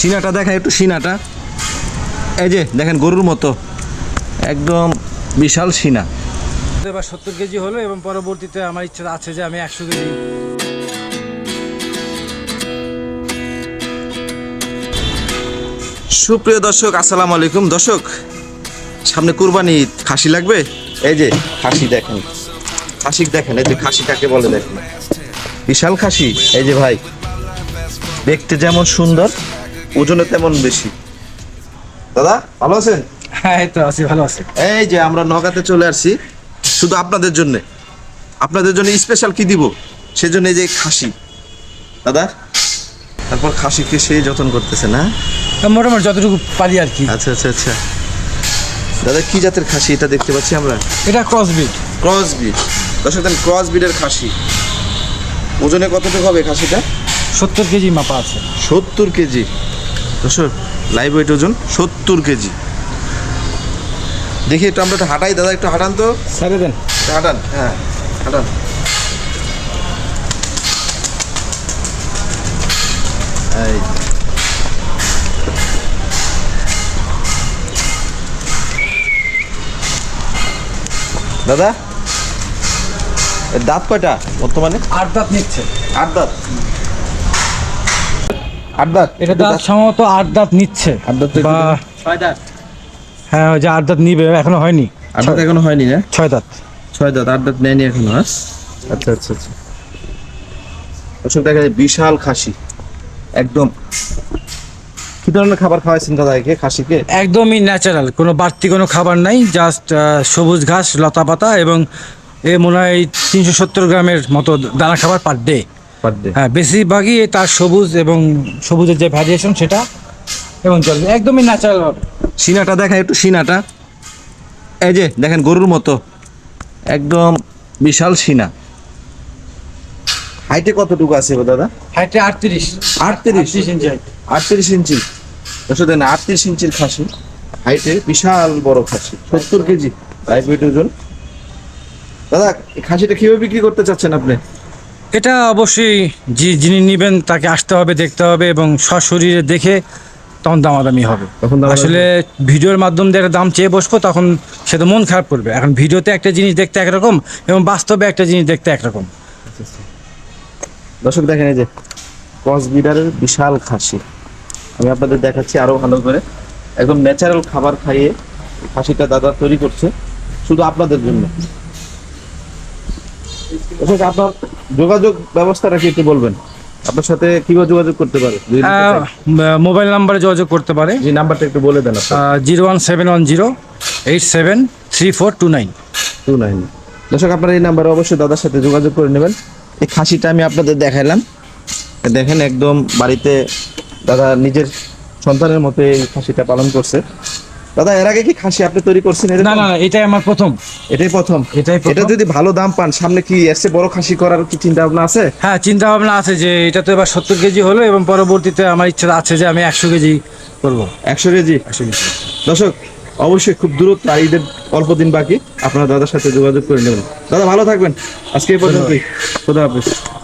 সিনাটা দেখেন একটু সিনাটা। এই যে দেখেন গরুর মতো। একদম বিশাল সিনা। এবার সত্তর কেজি হলো এবং পরবর্তীতে আমার ইচ্ছা আছে যে আমি একশো কেজি। সুপ্রিয় দর্শক আসসালামু আলাইকুম। দর্শক সামনে কুরবানি খাসি লাগবে? এই যে খাসি দেখেন। খাসি দেখেন এই যে খাসিটাকে বলে দেখেন। বিশাল খাসি। এই যে ভাই দেখতে যেমন সুন্দর। ওজনে তেমন বেশি। দাদা ভালো আছেন? হ্যাঁ এই তো আছি ভালো আছি। এই যে আমরা নগাতে চলে আসছি শুধু আপনাদের জন্য। আপনাদের জন্য স্পেশাল কি দিব? সেজন্য এই যে খাসি। দাদা তারপর খাসিকে সে যত্ন করতেছে না? মোটামুটি যতটুকু পারি আর কি। আচ্ছা আচ্ছা আচ্ছা। দাদা কি জাতের খাসি এটা দেখতে পাচ্ছি আমরা? এটা ক্রস ক্রসবিট ক্রস বিট দর্শক দেন ক্রস বিটের খাসি। ওজনে কতটুকু হবে খাসিটা? সত্তর কেজি মাপা আছে। সত্তর কেজি। দর্শক লাইভ ওয়েট ওজন সত্তর কেজি দেখি একটু আমরা একটু হাঁটাই দাদা একটু হাঁটান তো। ছেড়ে দেন। হাঁটান হ্যাঁ হাঁটান। এই। দাদা দাঁত কয়টা বর্তমানে? আট দাঁত নিচ্ছে। আট দাঁত? আট দাঁত? এটা দাঁত সম্ভবত আট দাঁত নিচ্ছে। আট দাঁত বা ছয় দাঁত। হ্যাঁ ওই যে আট দাঁত নিবে এখনও হয়নি। আট দাঁত এখনও হয়নি না? ছয় দাঁত। ছয় দাঁত আট দাঁত নেয়নি এখনও আচ্ছা আচ্ছা আচ্ছা। দেখা যায় বিশাল খাসি। একদম। কি ধরনের খাবার খাওয়াইছেন দাদা একে খাসিকে? একদমই ন্যাচারাল কোনো বাড়তি কোনো খাবার নাই জাস্ট সবুজ ঘাস লতা পাতা এবং এ মনে হয় তিনশো সত্তর গ্রামের মতো দানা খাবার পার ডে পার ডে হ্যাঁ বেশিরভাগই তার সবুজ এবং সবুজের যে ভ্যারিয়েশন সেটা এবং জল একদমই ন্যাচারাল হবে। সিনাটা দেখেন একটু সিনাটা এই যে দেখেন গরুর মতো। একদম বিশাল সিনা হাইটে কতটুকু আছে দাদা? হাইটে আটত্রিশ। আটত্রিশ? ইঞ্চি আটত্রিশ ইঞ্চি দর্শক আটত্রিশ ইঞ্চির খাসি। হাইটে বিশাল বড় খাসি। সত্তর কেজি। লাইভ ওয়েট ওজন। দাদা খাসিটা কীভাবে বিক্রি করতে চাচ্ছেন আপনি? এটা অবশ্যই যে যিনি নেবেন তাকে আসতে হবে দেখতে হবে এবং সশরীরে দেখে তখন দামাদামি হবে। তখন আসলে ভিডিওর মাধ্যম দিয়ে একটা দাম চেয়ে বসবো তখন সে তো মন খারাপ করবে। এখন ভিডিওতে একটা জিনিস দেখতে একরকম এবং বাস্তবে একটা জিনিস দেখতে একরকম। দর্শক দেখেন এই যে ক্রস বিডারের বিশাল খাসি। আমি আপনাদের দেখাচ্ছি আরও ভালো করে। একদম ন্যাচারাল খাবার খাইয়ে খাসিটা দাদা তৈরি করছে শুধু আপনাদের জন্য। আপনার যোগাযোগ ব্যবস্থাটা কি একটু বলবেন? আপনার সাথে কীভাবে যোগাযোগ করতে পারে? মোবাইল নাম্বারে যোগাযোগ করতে পারে। যে নাম্বারটা একটু বলে দেন zero one seven one zero eight seven three four two nine. Two nine. দর্শক আপনারা এই নাম্বারে অবশ্যই দাদার সাথে যোগাযোগ করে নেবেন। এই খাসিটা আমি আপনাদের দেখাইলাম। দেখেন একদম বাড়িতে দাদা নিজের সন্তানের মতো এই খাসিটা পালন করছে। দাদা এর আগে কি খাসি আপনি তৈরি করছেন? না না এটাই আমার প্রথম। এটাই প্রথম। এটাই এটা যদি ভালো দাম পান সামনে কি এসে বড় খাসি করার কি চিন্তা ভাবনা আছে? হ্যাঁ চিন্তা ভাবনা আছে যে এটা তো এবার সত্তর কেজি হলো এবং পরবর্তীতে আমার ইচ্ছা আছে যে আমি একশো কেজি করব। একশো কেজি? একশো কেজি। দর্শক অবশ্যই খুব দূরত্ব আর ঈদের অল্প দিন বাকি। আপনারা দাদার সাথে যোগাযোগ করে নেবেন। দাদা ভালো থাকবেন। আজকে এই পর্যন্তই। খোদা হাফিজ।